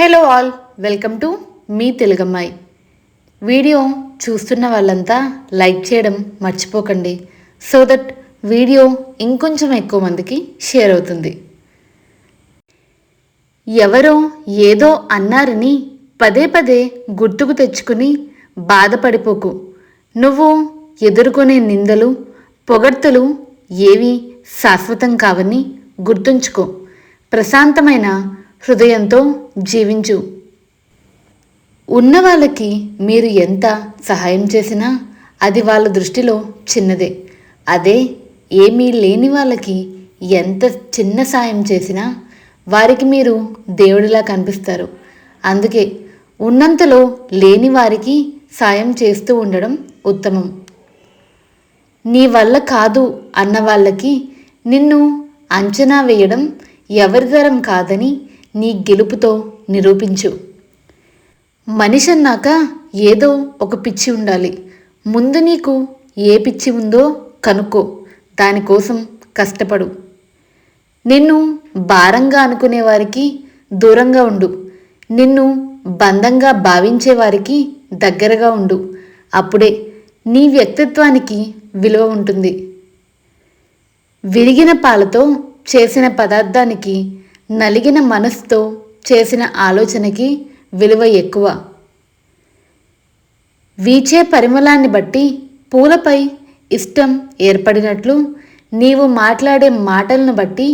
Hello all welcome to మీ తెలుగమ్మాయి video చూస్తున్న వాళ్ళంతా లైక్ చేయడం మర్చిపోకండి సో దట్ వీడియో ఇంకొంచెం ఎక్కువ మందికి షేర్ అవుతుంది. ఎవరో ఏదో అన్నారని పదే పదే గుర్తుకు తెచ్చుకుని బాధపడిపోకు. నువ్వు ఎదుర్కొనే నిందలు పొగడ్తలు ఏవి శాశ్వతం కావని గుర్తుంచుకో. ప్రశాంతమైన హృదయంతో జీవించు. ఉన్న వాళ్ళకి మీరు ఎంత సహాయం చేసినా అది వాళ్ళ దృష్టిలో చిన్నదే. అదే ఏమీ లేని వాళ్ళకి ఎంత చిన్న సాయం చేసినా వారికి మీరు దేవుడిలా కనిపిస్తారు. అందుకే ఉన్నంతలో లేని వారికి సాయం చేస్తూ ఉండడం ఉత్తమం. నీ వల్ల కాదు అన్న వాళ్ళకి నిన్ను అంచనా వేయడం ఎవరితరం కాదని నీ గెలుపుతో నిరూపించు. మనిషి అన్నాక ఏదో ఒక పిచ్చి ఉండాలి. ముందు నీకు ఏ పిచ్చి ఉందో కనుక్కో. దానికోసం కష్టపడు. నిన్ను భారంగా అనుకునే వారికి దూరంగా ఉండు. నిన్ను బంధంగా భావించే వారికి దగ్గరగా ఉండు. అప్పుడే నీ వ్యక్తిత్వానికి విలువ ఉంటుంది. విరిగిన పాలతో చేసిన పదార్థానికి నలిగిన మనసుతో చేసిన ఆలోచనకి విలువ ఎక్కువ. వీచే పరిమళాన్ని బట్టి పూలపై ఇష్టం ఏర్పడినట్లు నీవు మాట్లాడే మాటలను బట్టి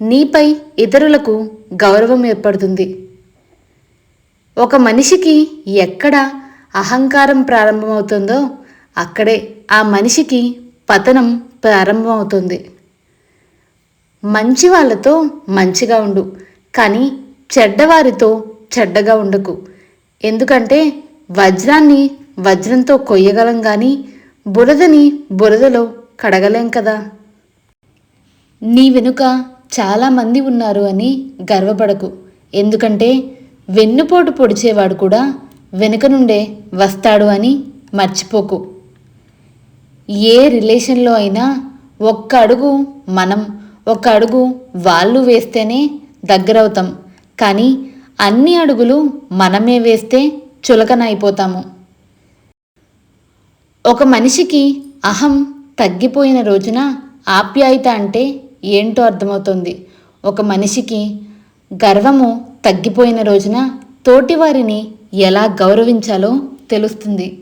నీపై ఇతరులకు గౌరవం ఏర్పడుతుంది. ఒక మనిషికి ఎక్కడ అహంకారం ప్రారంభమవుతుందో అక్కడే ఆ మనిషికి పతనం ప్రారంభమవుతుంది. మంచి వాళ్ళతో మంచిగా ఉండు కానీ చెడ్డవారితో చెడ్డగా ఉండకు. ఎందుకంటే వజ్రాన్ని వజ్రంతో కొయ్యగలం కానీ బురదని బురదలో కడగలేం కదా. నీ వెనుక చాలామంది ఉన్నారు అని గర్వపడకు. ఎందుకంటే వెన్నుపోటు పొడిచేవాడు కూడా వెనుక నుండే వస్తాడు అని మర్చిపోకు. ఏ రిలేషన్లో అయినా ఒక్క అడుగు మనం ఒక అడుగు వాళ్ళు వేస్తేనే దగ్గరవుతాం. కానీ అన్ని అడుగులు మనమే వేస్తే చులకన అయిపోతాము ఒక మనిషికి అహం తగ్గిపోయిన రోజున ఆప్యాయత అంటే ఏంటో అర్థమవుతుంది. ఒక మనిషికి గర్వము తగ్గిపోయిన రోజున తోటివారిని ఎలా గౌరవించాలో తెలుస్తుంది.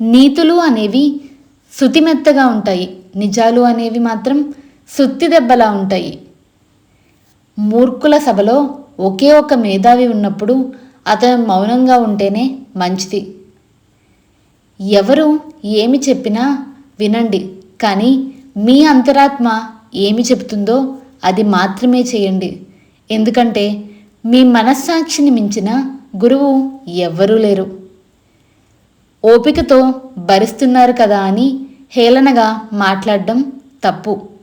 నీతులు అనేవి శుతిమెత్తగా ఉంటాయి. నిజాలు అనేవి మాత్రం సుత్తి దెబ్బలా ఉంటాయి. మూర్ఖుల సభలో ఒకే ఒక మేధావి ఉన్నప్పుడు అతను మౌనంగా ఉంటేనే మంచిది. ఎవరు ఏమి చెప్పినా వినండి కానీ మీ అంతరాత్మ ఏమి చెబుతుందో అది మాత్రమే చేయండి. ఎందుకంటే మీ మనస్సాక్షిని మించిన గురువు ఎవ్వరూ లేరు. ఓపికతో భరిస్తున్నారు కదా అని హేళనగా మాట్లాడడం తప్పు.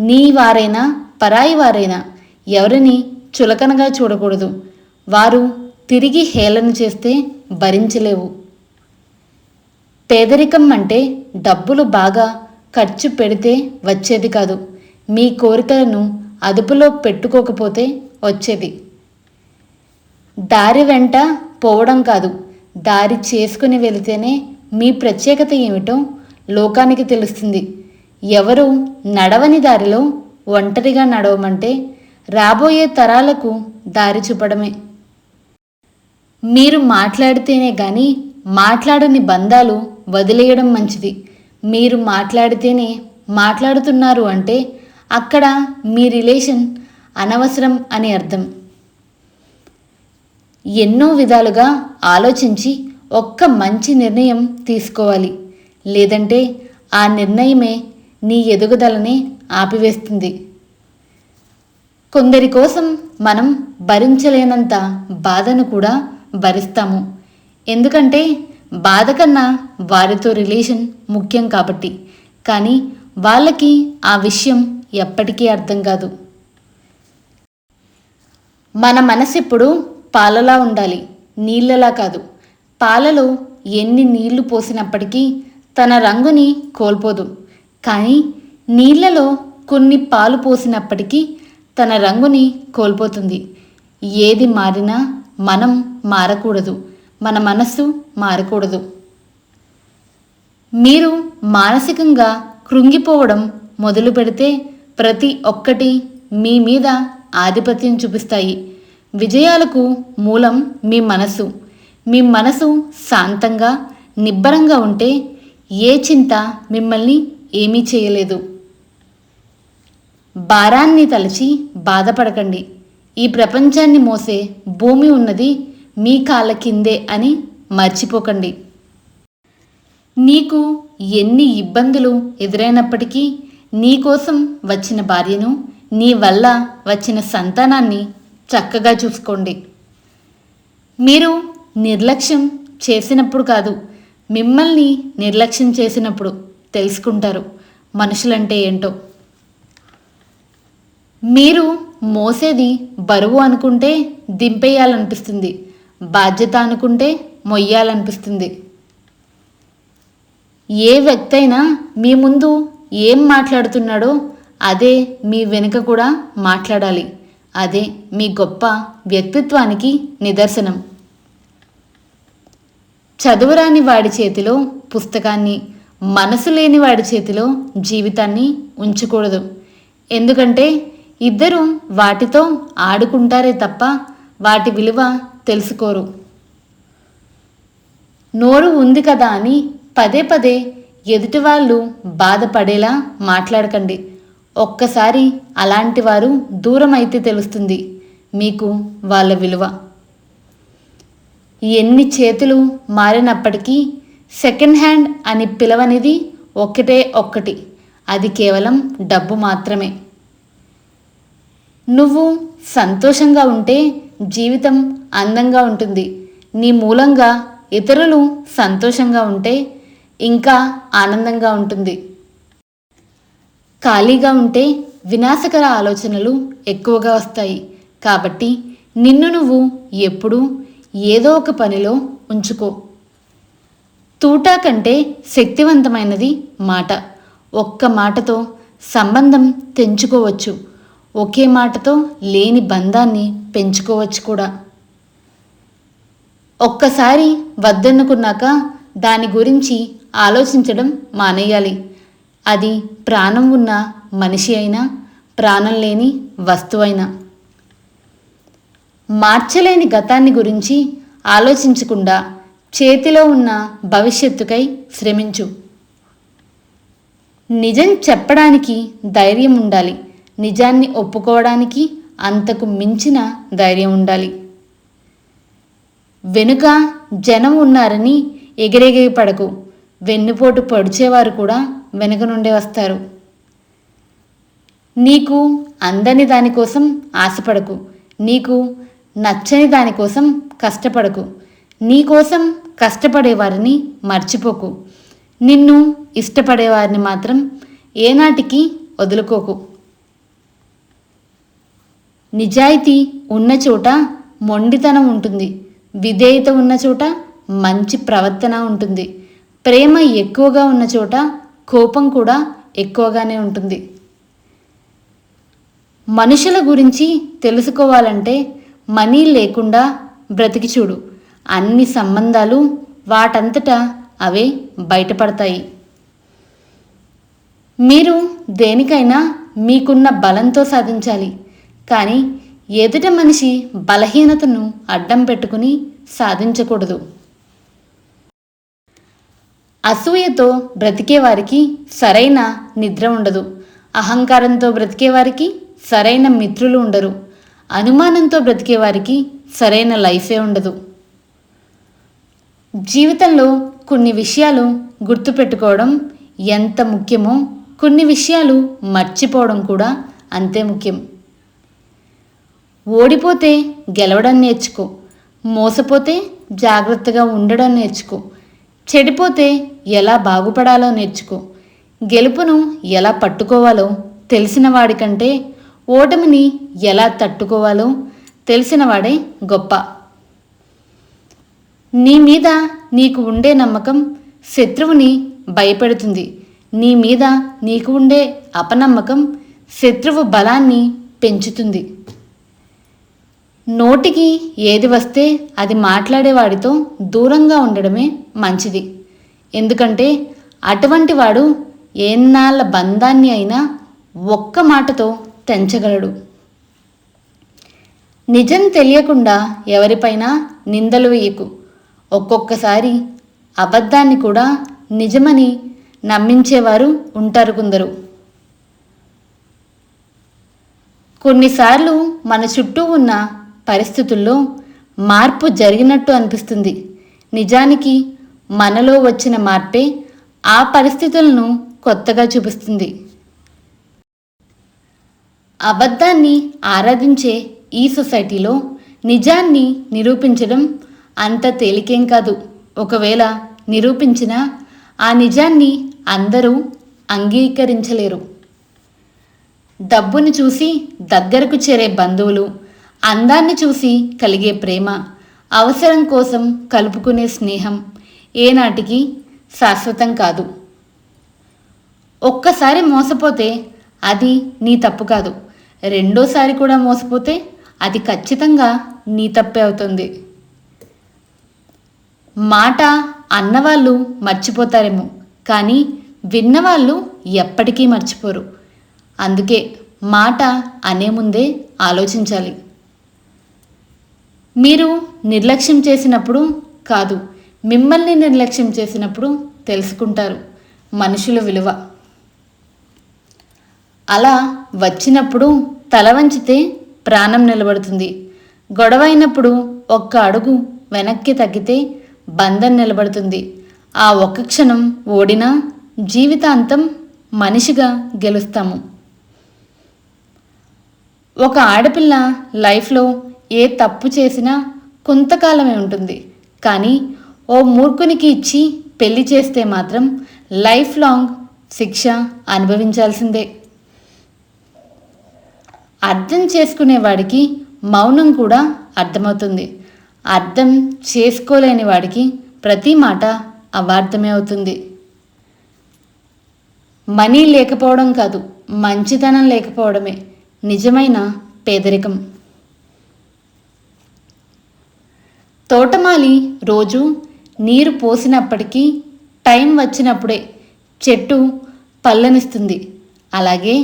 నీ వారైనా పరాయి వారైనా ఎవరిని చులకనగా చూడకూడదు. వారు తిరిగి హేళన చేస్తే భరించలేవు. పేదరికం అంటే డబ్బులు బాగా ఖర్చు పెడితే వచ్చేది కాదు. మీ కోరికలను అదుపులో పెట్టుకోకపోతే వచ్చేది. దారి వెంట పోవడం కాదు. దారి చేసుకుని వెళితేనే మీ ప్రత్యేకత ఏమిటో లోకానికి తెలుస్తుంది. ఎవరు నడవని దారిలో ఒంటరిగా నడవమంటే రాబోయే తరాలకు దారి చూపడమే. మీరు మాట్లాడితేనే కానీ మాట్లాడని బంధాలు వదిలేయడం మంచిది. మీరు మాట్లాడితేనే మాట్లాడుతున్నారు అంటే అక్కడ మీ రిలేషన్ అనవసరం అని అర్థం. ఎన్నో విధాలుగా ఆలోచించి ఒక్క మంచి నిర్ణయం తీసుకోవాలి. లేదంటే ఆ నిర్ణయమే నీ ఎదుగుదలని ఆపివేస్తుంది. కొందరి కోసం మనం భరించలేనంత బాధను కూడా భరిస్తాము. ఎందుకంటే బాధ కన్నా వారితో రిలేషన్ ముఖ్యం కాబట్టి. కానీ వాళ్ళకి ఆ విషయం ఎప్పటికీ అర్థం కాదు. మన మనసు ఎప్పుడు పాలలా ఉండాలి. నీళ్ళలా కాదు. పాలలో ఎన్ని నీళ్ళు పోసినప్పటికీ తన రంగుని కోల్పోదు. కానీ నీళ్ళలో కొన్ని పాలు పోసినప్పటికీ తన రంగుని కోల్పోతుంది. ఏది మారినా మనం మారకూడదు. మన మనస్సు మారకూడదు. మీరు మానసికంగా కృంగిపోవడం మొదలు పెడితే ప్రతి ఒక్కటి మీ మీద ఆధిపత్యం చూపిస్తాయి. విజయాలకు మూలం మీ మనసు మీ మనసు శాంతంగా నిబ్బరంగా ఉంటే ఏ చింత మిమ్మల్ని ఏమీ చేయలేదు. భారాన్ని తలచి బాధపడకండి. ఈ ప్రపంచాన్ని మోసే భూమి ఉన్నది మీ కాళ్ళ కిందే అని మర్చిపోకండి. నీకు ఎన్ని ఇబ్బందులు ఎదురైనప్పటికీ నీకోసం వచ్చిన భార్యను నీ వల్ల వచ్చిన సంతానాన్ని చక్కగా చూసుకోండి. మీరు నిర్లక్ష్యం చేసినప్పుడు కాదు మిమ్మల్ని నిర్లక్ష్యం చేసినప్పుడు. తెలుసుకుంటారు. మనుషులంటే ఏంటో. మీరు మోసేది బరువు అనుకుంటే దింపేయాలనిపిస్తుంది. బాధ్యత అనుకుంటే మొయ్యాలనిపిస్తుంది. ఏ వ్యక్తి అయినా మీ ముందు ఏం మాట్లాడుతున్నాడో అదే మీ వెనుక కూడా మాట్లాడాలి. అదే మీ గొప్ప వ్యక్తిత్వానికి నిదర్శనం. చదువురాని వాడి చేతిలో పుస్తకాన్ని మనసు లేని వాడి చేతిలో జీవితాన్ని ఉంచకూడదు. ఎందుకంటే ఇద్దరు వాటితో ఆడుకుంటారే తప్ప వాటి విలువ తెలుసుకోరు. నోరు ఉంది కదా అని పదే పదే ఎదుటి వాళ్ళు బాధపడేలా మాట్లాడకండి. ఒక్కసారి అలాంటి వారు దూరం అయితే తెలుస్తుంది మీకు వాళ్ళ విలువ. ఎన్ని చేతులు మారినప్పటికీ సెకండ్ హ్యాండ్ అని పిలవనిది ఒకటే ఒక్కటి. అది కేవలం డబ్బు మాత్రమే. నువ్వు సంతోషంగా ఉంటే జీవితం అందంగా ఉంటుంది. నీ మూలంగా ఇతరులు సంతోషంగా ఉంటే ఇంకా ఆనందంగా ఉంటుంది. ఖాళీగా ఉంటే వినాశకర ఆలోచనలు ఎక్కువగా వస్తాయి. కాబట్టి నిన్ను నువ్వు ఎప్పుడూ ఏదో ఒక పనిలో ఉంచుకో. తూటా కంటే శక్తివంతమైనది మాట. ఒక్క మాటతో సంబంధం తెంచుకోవచ్చు. ఒకే మాటతో లేని బంధాన్ని పెంచుకోవచ్చు కూడా. ఒక్కసారి వద్దనుకున్నాక దాని గురించి ఆలోచించడం మానేయాలి. అది ప్రాణం ఉన్న మనిషి అయినా ప్రాణం లేని వస్తువైనా మార్చలేని గతాన్ని గురించి ఆలోచించకుండా చేతిలో ఉన్న భవిష్యత్తుకై శ్రమించు. నిజం చెప్పడానికి ధైర్యం ఉండాలి. నిజాన్ని ఒప్పుకోవడానికి అంతకు మించిన ధైర్యం ఉండాలి. వెనుక జనం ఉన్నారని ఎగిరెగిరి పడకు. వెన్నుపోటు పొడిచేవారు కూడా వెనుక నుండే వస్తారు. నీకు అందని దానికోసం ఆశపడకు. నీకు నచ్చని దానికోసం కష్టపడకు. నీకోసం కష్టపడేవారిని మర్చిపోకు. నిన్ను ఇష్టపడేవారిని మాత్రం ఏనాటికి వదులుకోకు. నిజాయితీ ఉన్న చోట మొండితనం ఉంటుంది. విధేయత ఉన్న చోట మంచి ప్రవర్తన ఉంటుంది. ప్రేమ ఎక్కువగా ఉన్న చోట కోపం కూడా ఎక్కువగానే ఉంటుంది. మనుషుల గురించి తెలుసుకోవాలంటే మనీ లేకుండా బ్రతికి చూడు. అన్ని సంబంధాలు వాటంతటా అవే బయటపడతాయి. మీరు దేనికైనా మీకున్న బలంతో సాధించాలి. కానీ ఎదుట మనిషి బలహీనతను అడ్డం పెట్టుకుని సాధించకూడదు. అసూయతో బ్రతికేవారికి సరైన నిద్ర ఉండదు. అహంకారంతో బ్రతికేవారికి సరైన మిత్రులు ఉండరు. అనుమానంతో బ్రతికేవారికి సరైన లైఫే ఉండదు. జీవితంలో కొన్ని విషయాలు గుర్తుపెట్టుకోవడం ఎంత ముఖ్యమో కొన్ని విషయాలు మర్చిపోవడం కూడా అంతే ముఖ్యం. ఓడిపోతే గెలవడం నేర్చుకో మోసపోతే జాగ్రత్తగా ఉండడం నేర్చుకో చెడిపోతే ఎలా బాగుపడాలో నేర్చుకో గెలుపును ఎలా పట్టుకోవాలో తెలిసిన వాడికంటే ఓటమిని ఎలా తట్టుకోవాలో తెలిసినవాడే గొప్ప. నీ మీద నీకు ఉండే నమ్మకం శత్రువుని భయపెడుతుంది. నీ మీద నీకు ఉండే అపనమ్మకం శత్రువు బలాన్ని పెంచుతుంది. నోటికి ఏది వస్తే అది మాట్లాడేవాడితో దూరంగా ఉండడమే మంచిది. ఎందుకంటే అటువంటి వాడు ఎన్నాళ్ళ బంధాన్ని అయినా ఒక్క మాటతో తెంచగలడు. నిజం తెలియకుండా ఎవరిపైనా నిందలు వేయకు. ఒక్కొక్కసారి అబద్ధాన్ని కూడా నిజమని నమ్మించేవారు ఉంటారు కొందరు. కొన్నిసార్లు మన చుట్టూ ఉన్న పరిస్థితుల్లో మార్పు జరిగినట్టు అనిపిస్తుంది. నిజానికి మనలో వచ్చిన మార్పే ఆ పరిస్థితులను కొత్తగా చూపిస్తుంది. అబద్ధాన్ని ఆరాధించే ఈ సొసైటీలో నిజాన్ని నిరూపించడం అంత తేలికేం కాదు. ఒకవేళ నిరూపించినా ఆ నిజాన్ని అందరూ అంగీకరించలేరు. డబ్బుని చూసి దగ్గరకు చేరే బంధువులు అందాన్ని చూసి కలిగే ప్రేమ అవసరం కోసం కలుపుకునే స్నేహం ఏనాటికి శాశ్వతం కాదు. ఒక్కసారి మోసపోతే అది నీ తప్పు కాదు. రెండోసారి కూడా మోసపోతే అది ఖచ్చితంగా నీ తప్పే అవుతుంది. మాట అన్నవాళ్ళు మర్చిపోతారేమో కానీ విన్నవాళ్ళు ఎప్పటికీ మర్చిపోరు. అందుకే మాట అనే ముందే ఆలోచించాలి. మీరు నిర్లక్ష్యం చేసినప్పుడు కాదు మిమ్మల్ని నిర్లక్ష్యం చేసినప్పుడు తెలుసుకుంటారు మనుషుల విలువ. అలా వచ్చినప్పుడు తల వంచితే ప్రాణం నిలబడుతుంది. గొడవైనప్పుడు ఒక్క అడుగు వెనక్కి తగ్గితే బంధం నిలబడుతుంది. ఆ ఒక్క క్షణం ఓడినా జీవితాంతం మనిషిగా గెలుస్తాము. ఒక ఆడపిల్ల లైఫ్లో ఏ తప్పు చేసినా కొంతకాలమే ఉంటుంది. కానీ ఓ మూర్ఖునికి ఇచ్చి పెళ్ళి చేస్తే మాత్రం లైఫ్ లాంగ్ శిక్ష అనుభవించాల్సిందే. అర్థం చేసుకునేవాడికి మౌనం కూడా అర్థమవుతుంది. అర్థం చేసుకోలేని వాడికి ప్రతి మాట అవార్థమే అవుతుంది. మనీ లేకపోవడం కాదు మంచితనం లేకపోవడమే నిజమైన పేదరికం. తోటమాలి రోజు నీరు పోసినప్పటికీ టైం వచ్చినప్పుడే చెట్టు పల్లనిస్తుంది అలాగే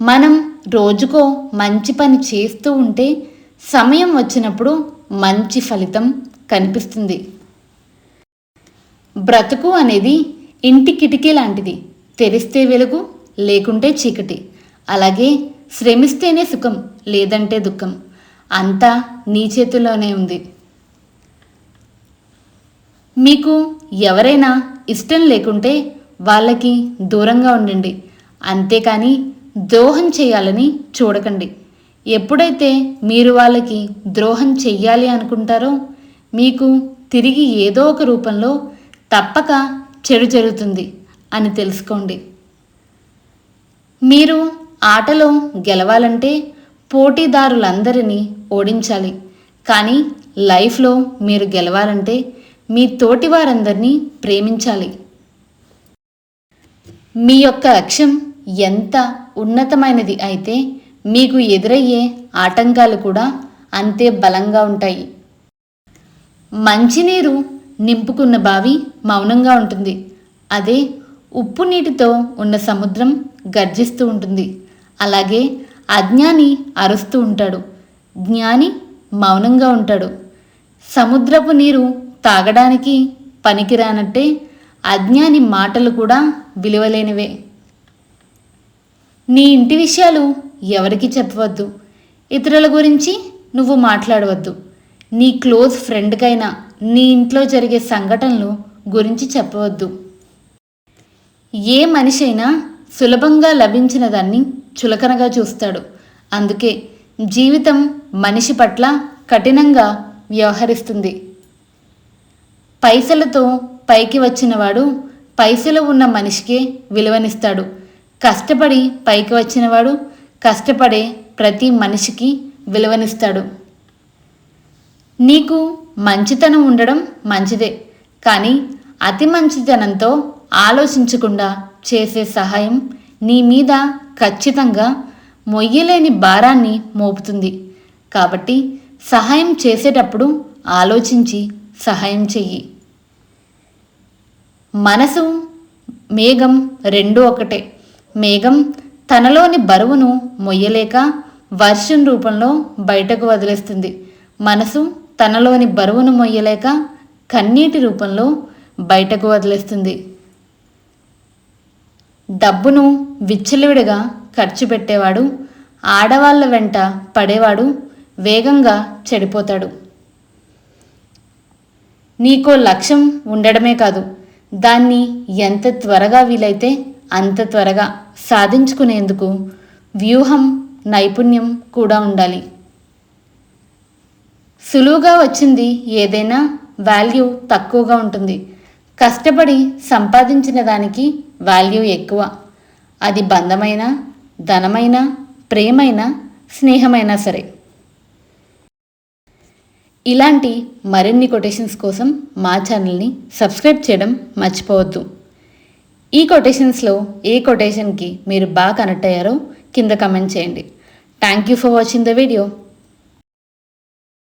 మనం రోజుకో మంచి పని చేస్తూ ఉంటే సమయం వచ్చినప్పుడు మంచి ఫలితం కనిపిస్తుంది. బ్రతుకు అనేది ఇంటి కిటికీ లాంటిది. తెరిస్తే వెలుగు లేకుంటే చీకటి. అలాగే శ్రమిస్తేనే సుఖం లేదంటే దుఃఖం. అంతా నీ చేతుల్లోనే ఉంది. మీకు ఎవరైనా ఇష్టం లేకుంటే వాళ్ళకి దూరంగా ఉండండి. అంతేకాని ద్రోహం చేయాలని చూడకండి. ఎప్పుడైతే మీరు వాళ్ళకి ద్రోహం చెయ్యాలి అనుకుంటారో మీకు తిరిగి ఏదో ఒక రూపంలో తప్పక చెడు జరుగుతుంది అని తెలుసుకోండి. మీరు ఆటలో గెలవాలంటే పోటీదారులందరినీ ఓడించాలి. కానీ లైఫ్లో మీరు గెలవాలంటే మీ తోటి వారందరినీ ప్రేమించాలి. మీ యొక్క లక్ష్యం ఎంత ఉన్నతమైనది అయితే మీకు ఎదురయ్యే ఆటంకాలు కూడా అంతే బలంగా ఉంటాయి. మంచినీరు నింపుకున్న బావి మౌనంగా ఉంటుంది. అదే ఉప్పు నీటితో ఉన్న సముద్రం గర్జిస్తూ ఉంటుంది. అలాగే అజ్ఞాని అరుస్తూ ఉంటాడు. జ్ఞాని మౌనంగా ఉంటాడు. సముద్రపు నీరు తాగడానికి పనికిరానట్టే అజ్ఞాని మాటలు కూడా విలువలేనివే. నీ ఇంటి విషయాలు ఎవరికి చెప్పవద్దు. ఇతరుల గురించి నువ్వు మాట్లాడవద్దు. నీ క్లోజ్ ఫ్రెండ్కైనా నీ ఇంట్లో జరిగే సంఘటనలు గురించి చెప్పవద్దు. ఏ మనిషి అయినా సులభంగా లభించిన దాన్ని చులకనగా చూస్తాడు. అందుకే జీవితం మనిషి పట్ల కఠినంగా వ్యవహరిస్తుంది. పైసలతో పైకి వచ్చినవాడు పైసలు ఉన్న మనిషికే విలువనిస్తాడు. కష్టపడి పైకి వచ్చినవాడు కష్టపడే ప్రతి మనిషికి విలువనిస్తాడు. నీకు మంచితనం ఉండడం మంచిదే కానీ అతి మంచితనంతో ఆలోచించకుండా చేసే సహాయం నీ మీద ఖచ్చితంగా మొయ్యలేని భారాన్ని మోపుతుంది. కాబట్టి సహాయం చేసేటప్పుడు ఆలోచించి సహాయం చెయ్యి. మనసు మేఘం రెండు ఒకటే. మేఘం తనలోని బరువును మొయ్యలేక వర్షం రూపంలో బయటకు వదిలేస్తుంది. మనసు తనలోని బరువును మొయ్యలేక కన్నీటి రూపంలో బయటకు వదిలేస్తుంది. డబ్బును విచ్చలవిడిగా ఖర్చు పెట్టేవాడు ఆడవాళ్ళ వెంట పడేవాడు వేగంగా చెడిపోతాడు. నీకో లక్ష్యం ఉండడమే కాదు దాన్ని ఎంత త్వరగా వీలైతే అంత త్వరగా సాధించుకునేందుకు వ్యూహం నైపుణ్యం కూడా ఉండాలి. సులువుగా వచ్చింది ఏదైనా వాల్యూ తక్కువగా ఉంటుంది. కష్టపడి సంపాదించిన దానికి వాల్యూ ఎక్కువ. అది బంధమైన ధనమైన ప్రేమైన స్నేహమైనా సరే. ఇలాంటి మరిన్ని కొటేషన్స్ కోసం మా ఛానల్ని సబ్స్క్రైబ్ చేయడం మర్చిపోవద్దు. ఈ కొటేషన్స్లో ఏ కొటేషన్కి మీరు బాగా కనెక్ట్ అయ్యారో కింద కమెంట్ చేయండి. Thank you for watching the video